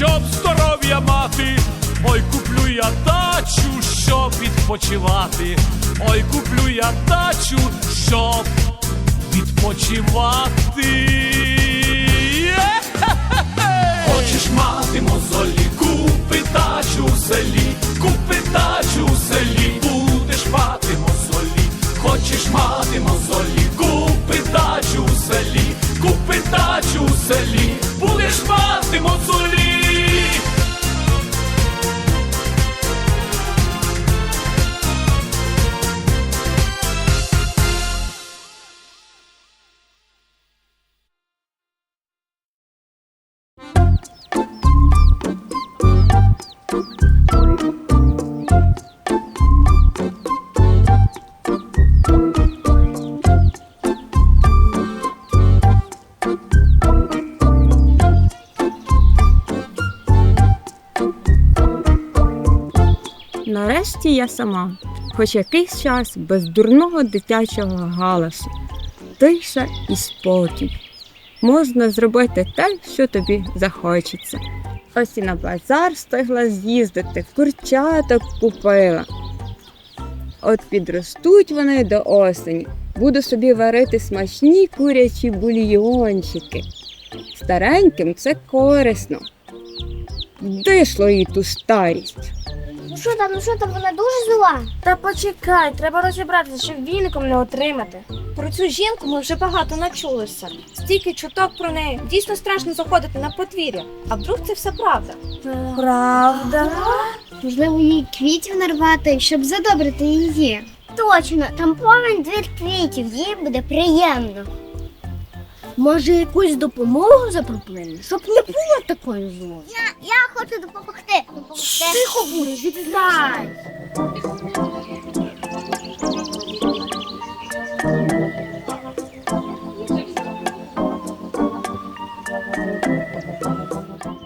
щоб здоров'я мати. Ой, куплю я дачу, щоб відпочивати. Ой, куплю я дачу, щоб відпочивати. Хочеш мати мозолі, купи дачу в селі, купи дачу в селі, будеш мати мозолі. Хочеш мати мозолі, Нарешті я сама, хоч якийсь час без дурного дитячого галасу, тиша і спокій. Можна зробити те, що тобі захочеться. Ось і на базар встигла з'їздити, курчаток купила. От підростуть вони до осені. Буду собі варити смачні курячі бульйончики. Стареньким це корисно. Дишло їй ту старість. Що там, ну що там, вона дуже зла? Та почекай, треба розібратися, щоб віником не отримати. Про цю жінку ми вже багато начулися. Стільки чуток про неї. Дійсно страшно заходити на подвір'я. А вдруг це все правда? Правда? Можливо, їй квітів нарвати, щоб задобрити її. Точно, там повен двір квітів, їй буде приємно. Може, якусь допомогу запропонуємо, щоб не було такої злої? Я, я хочу допомогти. Тихо будеш, відстань.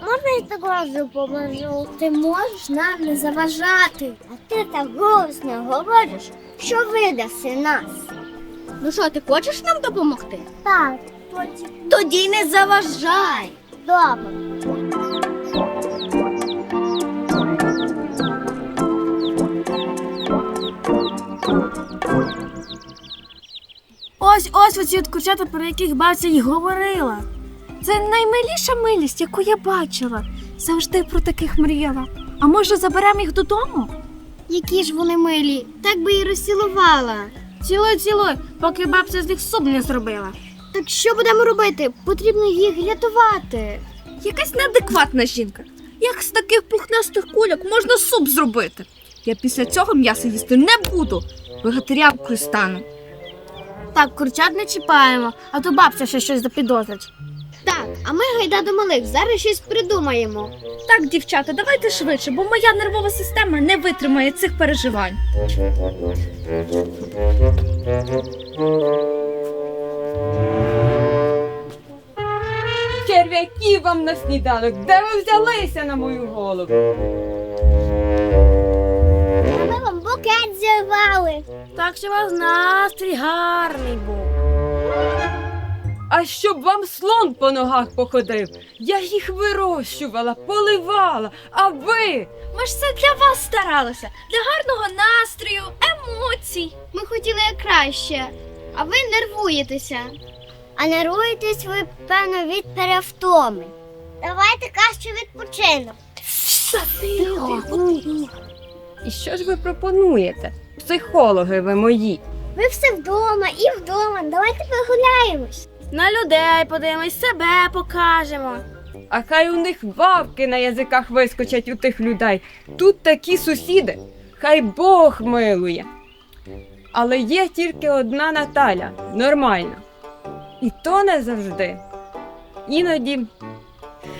Можна я також допоможу? Ти можеш нам не заважати. А ти так голосно говориш, що видаси нас. Ну що, ти хочеш нам допомогти? Так, тоді. Тоді не заважай. Добре. Ось ось оці от курчата, про яких бабця й говорила. Це наймиліша милість, яку я бачила. Завжди про таких мріяла. А може заберемо їх додому? Які ж вони милі, так би і розцілувала. Цілуй, цілуй, поки бабця з них суп не зробила. Так що будемо робити? Потрібно їх рятувати. Якась неадекватна жінка. Як з таких пухнастих кульок можна суп зробити? Я після цього м'яса їсти не буду. Вегетаріанкою стану. Так, курчат не чіпаємо, а то бабця ще щось запідозрить. Так, а ми гайда до малих, зараз щось придумаємо. Так, дівчата, давайте швидше, бо моя нервова система не витримає цих переживань. Черв'яків вам на сніданок, де ви взялися на мою голову? Ми вам букет зірвали. Так що у вас настрій гарний був. А щоб вам слон по ногах походив, я їх вирощувала, поливала, а ви Ми ж все для вас старалися, для гарного настрою, емоцій. Ми хотіли краще, а ви нервуєтеся. А нервуєтесь ви, певно, від перевтоми. Давайте краще відпочинок. і що ж ви пропонуєте? Психологи ви мої. Ви все вдома і вдома. Давайте прогуляємось. На людей подивимось, себе покажемо. А хай у них вавки на язиках вискочать у тих людей. Тут такі сусіди, хай Бог милує. Але є тільки одна Наталя, нормальна. І то не завжди. Іноді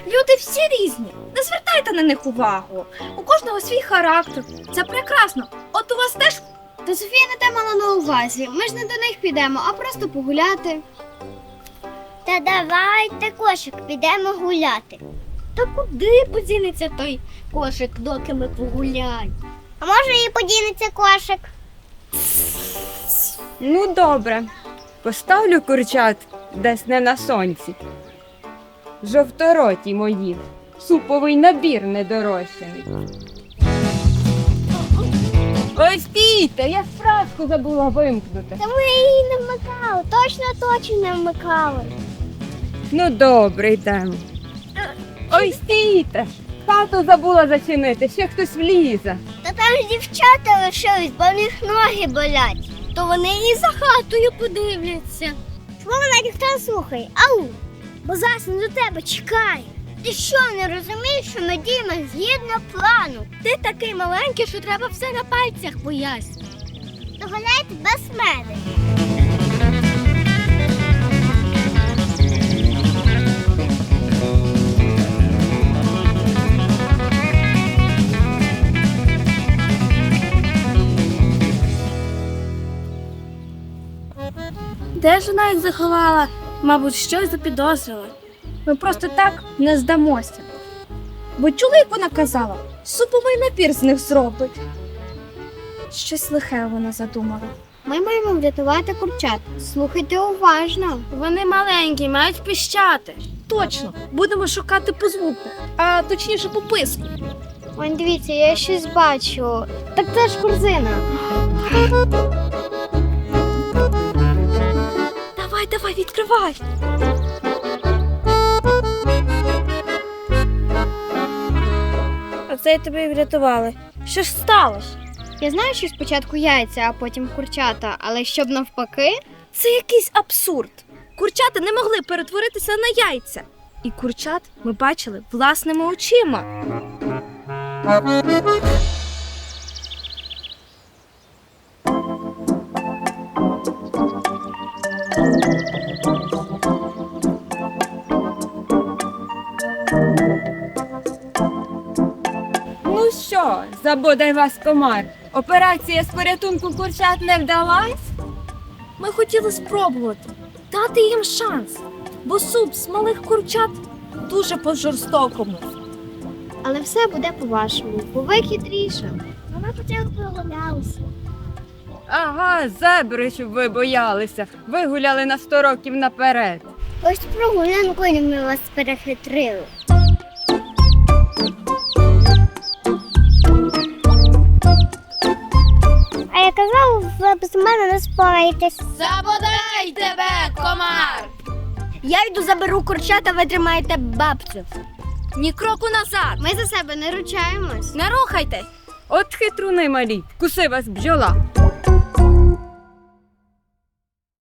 Люди всі різні. Не звертайте на них увагу. У кожного свій характер. Це прекрасно. От у вас теж То Софія не те мала на увазі. Ми ж не до них підемо, а просто погуляти. Та давайте кошик, підемо гуляти. Та куди подінеться той кошик, доки ми погуляємо? А може і подінеться кошик? Ну, добре. Поставлю курчат десь не на сонці. Жовтороті мої. Суповий набір недорощений. Ой, стійте, я справку забула вимкнути. Та ми її не вмикали, точно точно не вмикали. Ну, добре, йдемо. Ой, стійте! Хату забула зачинити, ще хтось влізе. Та там ж дівчата лишились, бо в них ноги болять. То вони і за хатою подивляться. Чому мене ніхто не слухає? Ау! Бо зараз не до тебе чекає. Ти що, не розумієш, що ми діємо згідно плану? Ти такий маленький, що треба все на пальцях пояснити. Доганяйте без мене. Де ж вона їх заховала? Мабуть, щось запідозрила. Ми просто так не здамося. Бо чули, як вона казала, суповий напір з них зробить. Щось лихе вона задумала. Ми маємо врятувати курчат. Слухайте уважно. Вони маленькі, мають пищати. Точно, будемо шукати по звуку, а точніше по писку. Ой, дивіться, я щось бачу. Так це ж корзина. Давай, відкривай. А це тебе і врятували. Що ж сталося? Я знаю, що спочатку яйця, а потім курчата, але щоб навпаки. Це якийсь абсурд. Курчата не могли перетворитися на яйця. І курчат ми бачили власними очима. Що, забодай вас комар. Операція з порятунку курчат не вдалась? Ми хотіли спробувати дати їм шанс, бо суп з малих курчат дуже по-жорстокому. Але все буде по-вашому, бо ви хитріше. А ми почали прогулялися. Ага, зебри, щоб ви боялися. Вигуляли на сто років наперед. Ось прогулянкою ми вас перехитрили. Ви без мене не спораєтесь. Забодай тебе, комар! Я йду заберу курчата, ви тримаєте бабцю. Ні кроку назад! Ми за себе не ручаємось. Не рухайтесь! От хитруни малі, куси вас бджола.